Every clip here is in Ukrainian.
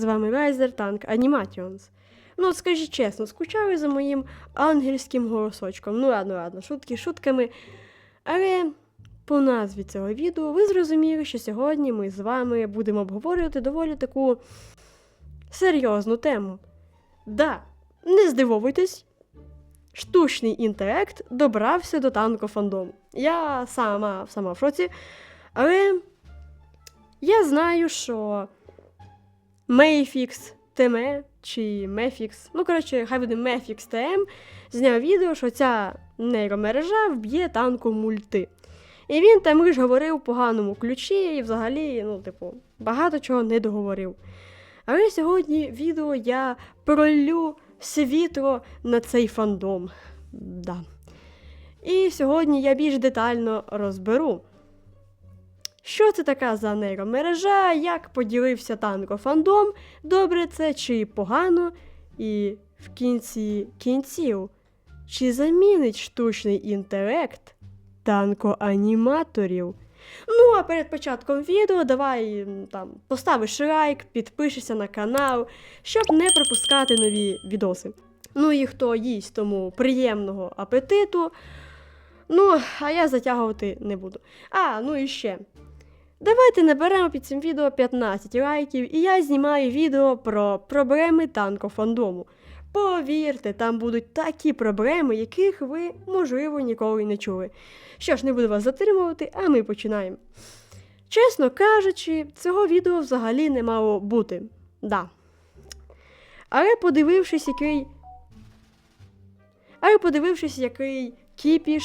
з вами Райзер Танк Animations. Ну, скажіть чесно, скучали за моїм ангельським голосочком. Ну, ладно, ладно, шутки шутками. Але по назві цього відео ви зрозуміли, що сьогодні ми з вами будемо обговорювати доволі таку серйозну тему. Да, не здивовуйтесь, штучний інтелект добрався до танкофандому. Я сама, сама в шоці, але я знаю, що Mayfix TM чи Mefix, ну коротше, хай буде Mefix TM, зняв відео, що ця нейромережа вб'є танку мульти. І він там лиш говорив в поганому ключі і взагалі, ну, типу, багато чого не договорив. Але сьогодні відео я пролю світло на цей фандом. Да. І сьогодні я більш детально розберу, що це така за нейромережа, як поділився танкофандом, добре це чи погано, і в кінці кінців, чи замінить штучний інтелект танкоаніматорів. Ну, а перед початком відео давай там поставиш лайк, підпишешся на канал, щоб не пропускати нові відоси. Ну і хто їсть, тому приємного апетиту. Ну, а я затягувати не буду. А, ну і ще. Давайте наберемо під цим відео 15 лайків, і я знімаю відео про проблеми танкофандому. Повірте, там будуть такі проблеми, яких ви, можливо, ніколи не чули. Що ж, не буду вас затримувати, а ми починаємо. Чесно кажучи, цього відео взагалі не мало бути. Да. Але подивившись, який. Але подивившись, який кіпіш.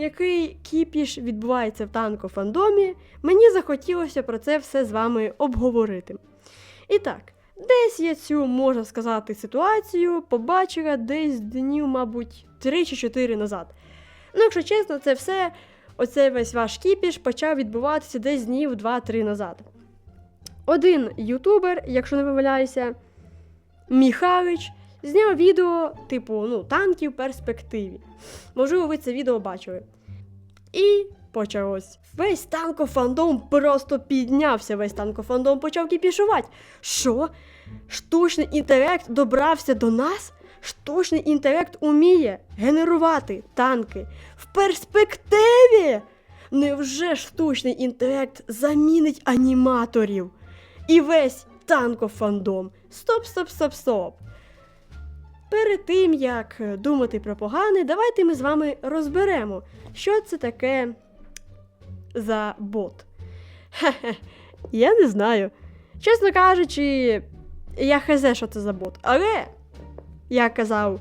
Який кіпіш відбувається в танкофандомі, мені захотілося про це все з вами обговорити. І так, десь я цю, можна сказати, ситуацію побачила десь днів, мабуть, 3 чи 4 назад. Ну, якщо чесно, це все, оцей весь ваш кіпіш почав відбуватися десь днів 2-3 назад. Один ютубер, якщо не помиляюся, Міхалич, зняв відео, типу, ну, танки в перспективі. Можливо, ви це відео бачили. І почалось. Весь танкофандом просто піднявся. Весь танкофандом почав кіпішувати. Що? Штучний інтелект добрався до нас? Штучний інтелект уміє генерувати танки в перспективі. Невже штучний інтелект замінить аніматорів? І весь танкофандом. Стоп, стоп, стоп, стоп. Перед тим, як е, думати про погане, давайте ми з вами розберемо, що це таке за бот. Хе-хе, я не знаю. Чесно кажучи, я хз, що це за бот. Але, як казав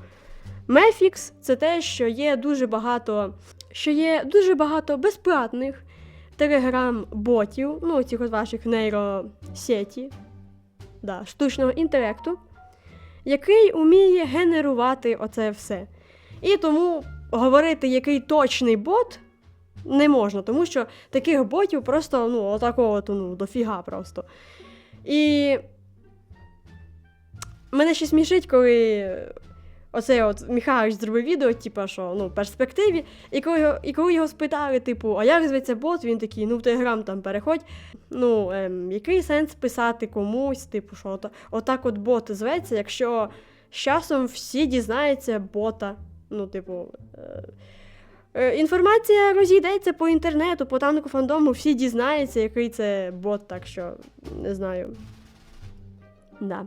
Мефікс, це те, що є дуже багато, що є дуже багато безплатних телеграм-ботів, ну, цих от ваших нейросеті, да, штучного інтелекту який уміє генерувати оце все. І тому говорити, який точний бот, не можна, тому що таких ботів просто ну, отакого ну, дофіга просто. І мене ще смішить, коли оцей от Михайлович зробив відео, типу, що ну, в перспективі, і коли, його, і коли його спитали, типу, а як зветься бот, він такий, ну в Телеграм там переходь. Ну, ем, який сенс писати комусь, типу, що от, отак от бот зветься, якщо з часом всі дізнаються бота. Ну, типу. Е, е, інформація розійдеться по інтернету, по танку фандому, всі дізнаються, який це бот, так що не знаю. Да.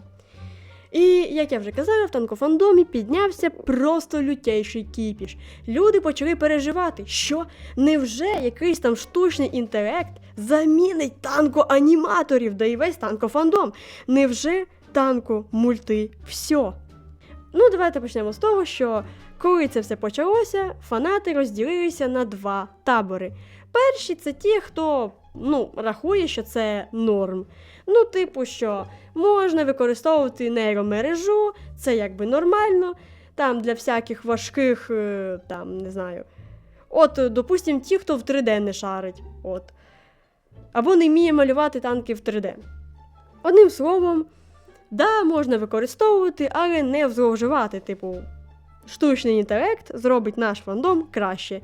І, як я вже казала, в танкофандомі піднявся просто лютейший кіпіш. Люди почали переживати, що невже якийсь там штучний інтелект замінить танкоаніматорів, да і весь танкофандом? Невже танку мульти все? Ну, давайте почнемо з того, що коли це все почалося, фанати розділилися на два табори. Перші це ті, хто ну, рахує, що це норм. Ну, типу, що можна використовувати нейромережу, це якби нормально. Там для всяких важких, е, там, не знаю. От, е, допустим, ті, хто в 3D не шарить. От. Або не вміє малювати танки в 3D. Одним словом, да, можна використовувати, але не зловживати. Типу, штучний інтелект зробить наш фандом краще.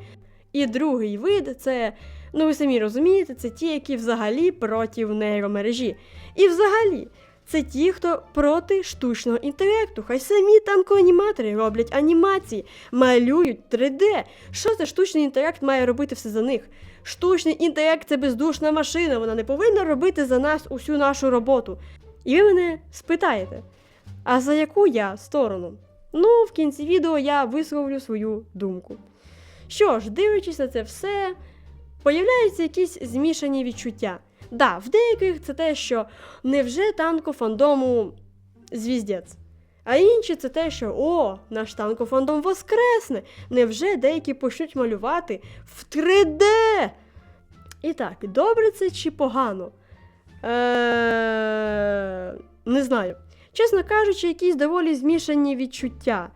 І другий вид це, ну ви самі розумієте, це ті, які взагалі проти нейромережі. І взагалі, це ті, хто проти штучного інтелекту. Хай самі танкоаніматори роблять анімації, малюють 3D. Що це штучний інтелект має робити все за них? Штучний інтелект це бездушна машина, вона не повинна робити за нас усю нашу роботу. І ви мене спитаєте, а за яку я сторону? Ну, в кінці відео я висловлю свою думку. Що ж, дивлячись на це все, появляються якісь змішані відчуття. Да, в деяких це те, що невже танко фандому звіздець. А інші це те, що о, наш танкофандом воскресне. Невже деякі почнуть малювати в 3D? І так, добре це чи погано? Е... Не знаю. Чесно кажучи, якісь доволі змішані відчуття.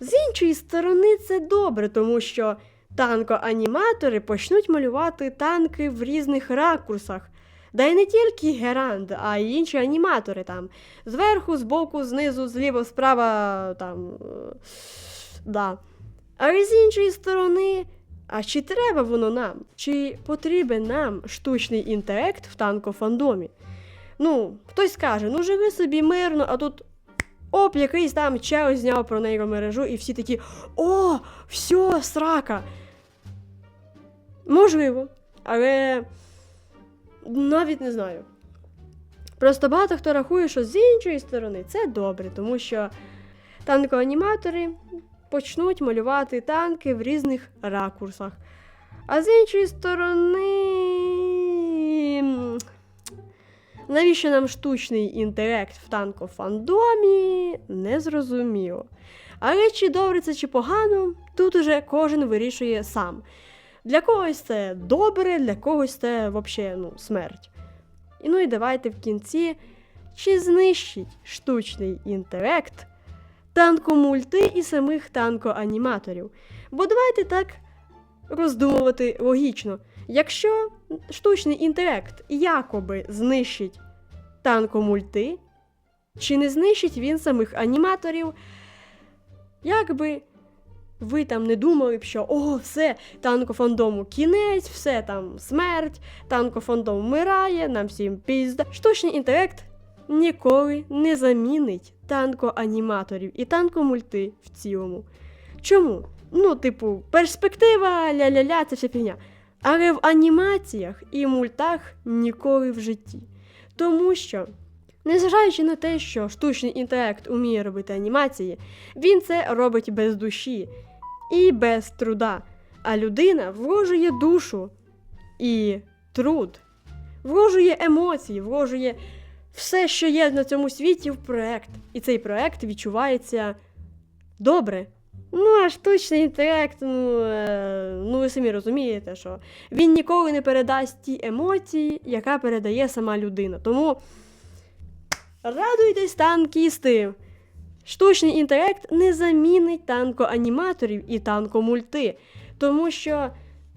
З іншої сторони, це добре, тому що танкоаніматори почнуть малювати танки в різних ракурсах. Да й не тільки Геранд, а й інші аніматори там. Зверху, збоку, знизу, зліва, справа там. е, Да. Але з іншої сторони, а чи треба воно нам? Чи потрібен нам штучний інтелект в танкофандомі? Ну, хтось скаже, ну живи собі мирно, а тут оп, якийсь там чел зняв про нейромережу, і всі такі: О, все, срака. Можливо, але навіть не знаю. Просто багато хто рахує, що з іншої сторони це добре, тому що танкоаніматори почнуть малювати танки в різних ракурсах. А з іншої сторони. Навіщо нам штучний інтелект в танкофандомі, не зрозуміло. Але чи добре це чи погано, тут уже кожен вирішує сам. Для когось це добре, для когось це взагалі ну, смерть. І ну і давайте в кінці, чи знищить штучний інтелект танкомульти і самих танкоаніматорів. Бо давайте так роздумувати логічно. Якщо штучний інтелект якоби знищить танкомульти, чи не знищить він самих аніматорів, якби ви там не думали б, що о, все, танкофандому кінець, все там смерть, танкофандом вмирає, нам всім пізда. Штучний інтелект ніколи не замінить танкоаніматорів і танкомульти в цілому. Чому? Ну, типу, перспектива, ля-ля-ля, це вся фігня. Але в анімаціях і мультах ніколи в житті. Тому що, незважаючи на те, що штучний інтелект уміє робити анімації, він це робить без душі і без труда. А людина вложує душу і труд, вложує емоції, вложує все, що є на цьому світі, в проект. І цей проект відчувається добре. Ну, а штучний інтелект, ну, ну ви самі розумієте, що він ніколи не передасть ті емоції, яка передає сама людина. Тому радуйтесь, танкісти! Штучний інтелект не замінить танкоаніматорів і танкомульти. Тому що,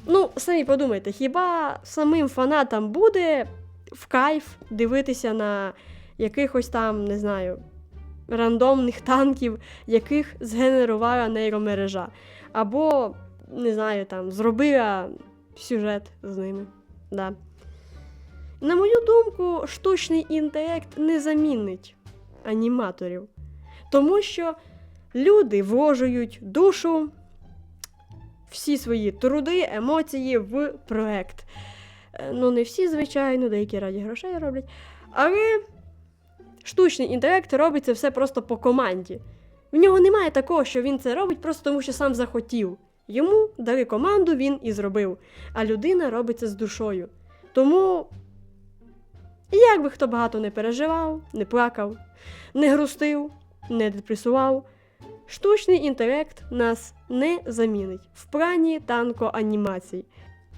ну, самі подумайте, хіба самим фанатам буде в кайф дивитися на якихось там, не знаю, рандомних танків, яких згенерувала нейромережа. Або, не знаю, там, зробила сюжет з ними. Да. На мою думку, штучний інтелект не замінить аніматорів. Тому що люди вложують душу, всі свої труди, емоції в проект. Е, Ну, не всі, звичайно, деякі раді грошей роблять. Але штучний інтелект робить це все просто по команді. В нього немає такого, що він це робить просто тому, що сам захотів. Йому дали команду, він і зробив. А людина робить це з душою. Тому, як би хто багато не переживав, не плакав, не грустив, не депресував, штучний інтелект нас не замінить в плані танкоанімацій.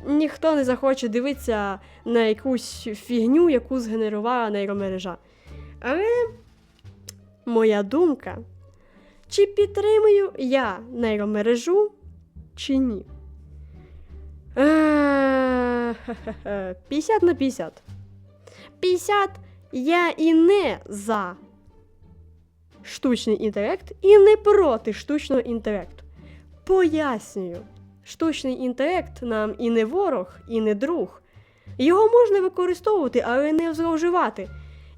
Ніхто не захоче дивитися на якусь фігню, яку згенерувала нейромережа. Але моя думка, чи підтримую я нейромережу, чи ні? Е, 50 на 50. 50 я і не за штучний інтелект, і не проти штучного інтелекту. Пояснюю. штучний інтелект нам і не ворог, і не друг. Його можна використовувати, але не зловживати.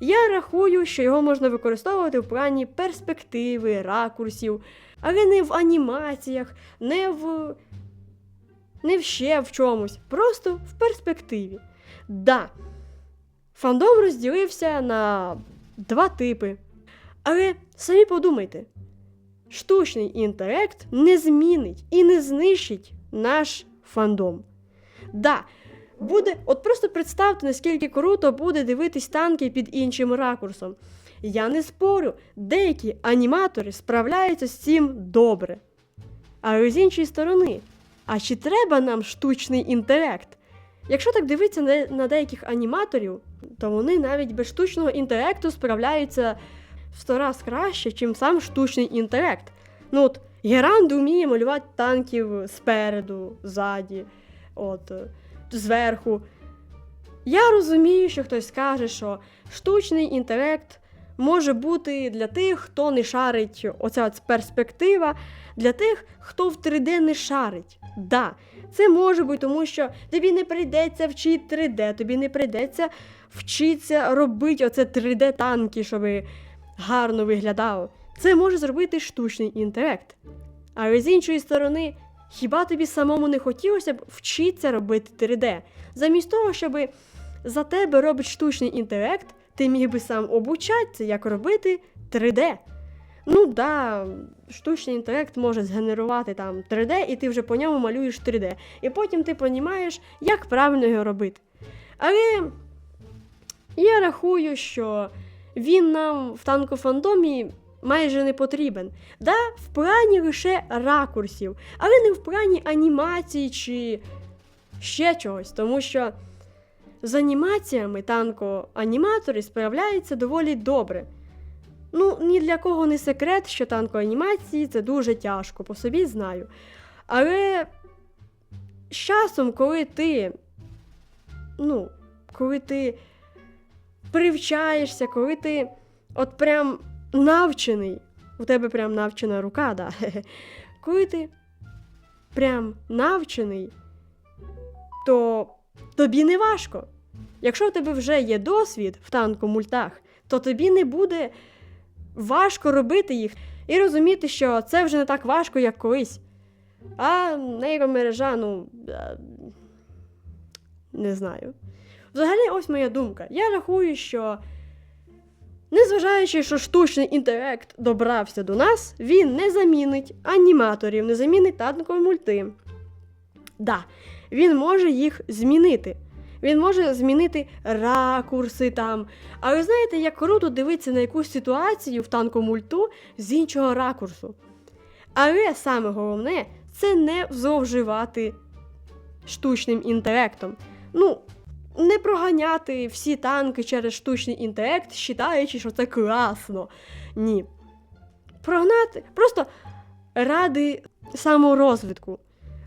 Я рахую, що його можна використовувати в плані перспективи, ракурсів, але не в анімаціях, не в. не ще в чомусь, просто в перспективі. Да, фандом розділився на два типи. Але самі подумайте, штучний інтелект не змінить і не знищить наш фандом. Да, буде, от просто представте, наскільки круто буде дивитись танки під іншим ракурсом. Я не спорю, деякі аніматори справляються з цим добре. Але з іншої сторони, а чи треба нам штучний інтелект? Якщо так дивитися на, деяких аніматорів, то вони навіть без штучного інтелекту справляються в сто раз краще, чим сам штучний інтелект. Ну от Геранд вміє малювати танків спереду, ззаді, от, зверху. Я розумію, що хтось скаже, що штучний інтелект може бути для тих, хто не шарить оця перспектива, для тих, хто в 3D не шарить. Да, це може бути, тому що тобі не прийдеться вчити 3D, тобі не прийдеться вчитися робити оце 3D-танки, щоб гарно виглядало. Це може зробити штучний інтелект. Але з іншої сторони, хіба тобі самому не хотілося б вчитися робити 3D? Замість того, щоб за тебе робить штучний інтелект, ти міг би сам обучатися, як робити 3D. Ну да, штучний інтелект може згенерувати там 3D, і ти вже по ньому малюєш 3D. І потім ти розумієш, як правильно його робити. Але я рахую, що він нам в танкофандомі майже не потрібен. Да, в плані лише ракурсів, але не в плані анімації чи ще чогось, тому що з анімаціями танко-аніматори справляються доволі добре. Ну, ні для кого не секрет, що танкоанімації це дуже тяжко, по собі знаю. Але з часом, коли ти, ну, коли ти привчаєшся, коли ти от прям навчений, у тебе прям навчена рука, да. коли ти прям навчений, то тобі не важко. Якщо в тебе вже є досвід в танкомультах, то тобі не буде важко робити їх і розуміти, що це вже не так важко, як колись. А нейромережа, ну. е, Не знаю. Взагалі, ось моя думка. Я рахую, що, незважаючи, що штучний інтелект добрався до нас, він не замінить аніматорів, не замінить танкові мульти. Да, він може їх змінити. Він може змінити ракурси там. Але знаєте, як круто дивитися на якусь ситуацію в танкомульту з іншого ракурсу. Але саме головне це не зловживати штучним інтелектом. Ну, не проганяти всі танки через штучний інтелект, вважаючи, що це класно. Ні. Прогнати просто ради саморозвитку.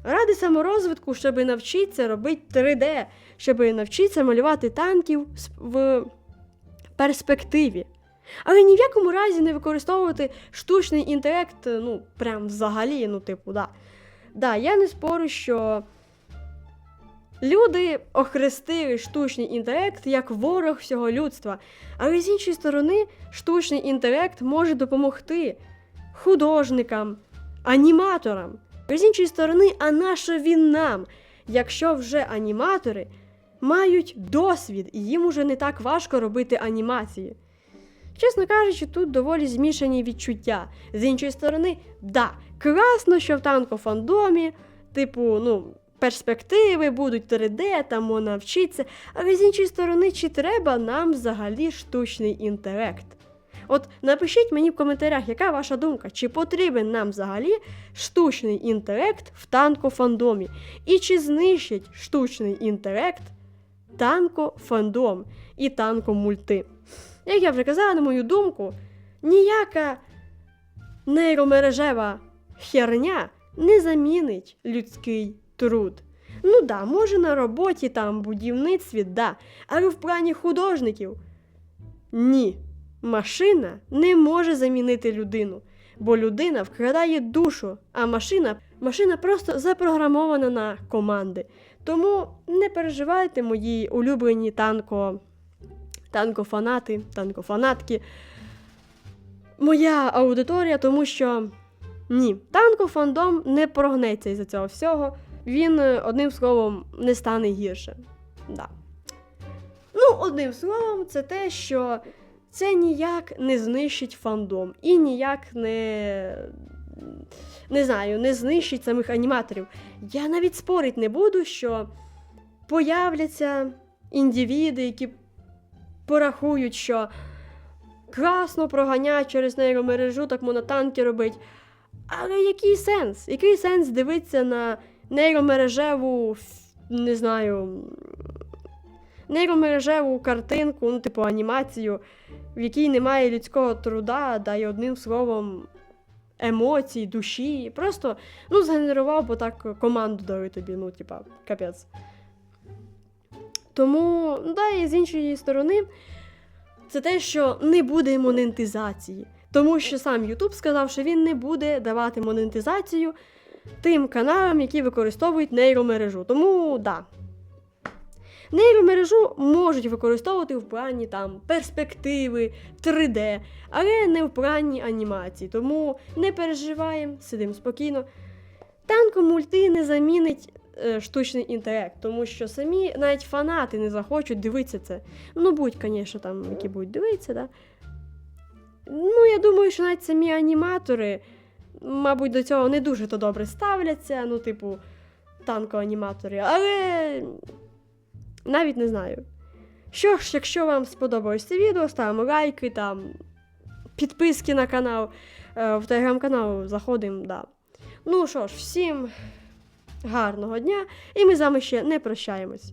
Ради саморозвитку, щоб навчитися робити 3D, щоб навчитися малювати танків в перспективі. Але ні в якому разі не використовувати штучний інтелект, ну, прям взагалі, ну, типу, да. Да, я не спорю, що люди охрестили штучний інтелект як ворог всього людства. Але з іншої сторони, штучний інтелект може допомогти художникам, аніматорам. З іншої сторони, а нащо він нам, якщо вже аніматори мають досвід і їм уже не так важко робити анімації? Чесно кажучи, тут доволі змішані відчуття. З іншої сторони, да, класно, що в танкофандомі, типу, ну, перспективи будуть 3D, там можна вчитися, але з іншої сторони, чи треба нам взагалі штучний інтелект? От напишіть мені в коментарях, яка ваша думка, чи потрібен нам взагалі штучний інтелект в танкофандомі? І чи знищить штучний інтелект танкофандом і танкомульти? Як я вже казала, на мою думку, ніяка нейромережева херня не замінить людський труд. Ну да, може на роботі там будівництві, да, але в плані художників ні. Машина не може замінити людину. бо людина вкрадає душу, а машина, машина просто запрограмована на команди. Тому не переживайте, мої улюблені танко, танкофанати, танкофанатки. Моя аудиторія, тому що ні, танкофандом не прогнеться із-за цього всього. Він, е, одним словом, не стане гірше. Да. Ну, одним словом, це те, що це ніяк не знищить фандом і ніяк не. Не знаю, не знищить самих аніматорів. Я навіть спорить не буду, що появляться індивіди, які порахують, що красно проганять через нейромережу, так можна танки робить. Але який сенс? Який сенс дивитися на нейромережеву, не знаю, нейромережеву картинку, ну, типу анімацію, в якій немає людського труда, да й одним словом емоцій, душі. Просто ну, згенерував, бо так команду дали тобі, ну, типа, капець. Тому, ну, да, і з іншої сторони, це те, що не буде монетизації. Тому що сам YouTube сказав, що він не буде давати монетизацію тим каналам, які використовують нейромережу. Тому да. Нейромережу можуть використовувати в плані там перспективи, 3D, але не в плані анімації. Тому не переживаємо, сидимо спокійно. Танко мульти не замінить е, штучний інтелект, тому що самі навіть фанати не захочуть дивитися це. Ну, будь, звісно, там, які будуть дивитися, да. Ну, я думаю, що навіть самі аніматори, мабуть, до цього не дуже то добре ставляться, ну, типу, танкоаніматори, але навіть не знаю. Що ж, якщо вам сподобалось це відео, ставимо лайки, там, підписки на канал, е, в телеграм-канал заходимо, да. Ну що ж, всім гарного дня, і ми з вами ще не прощаємось.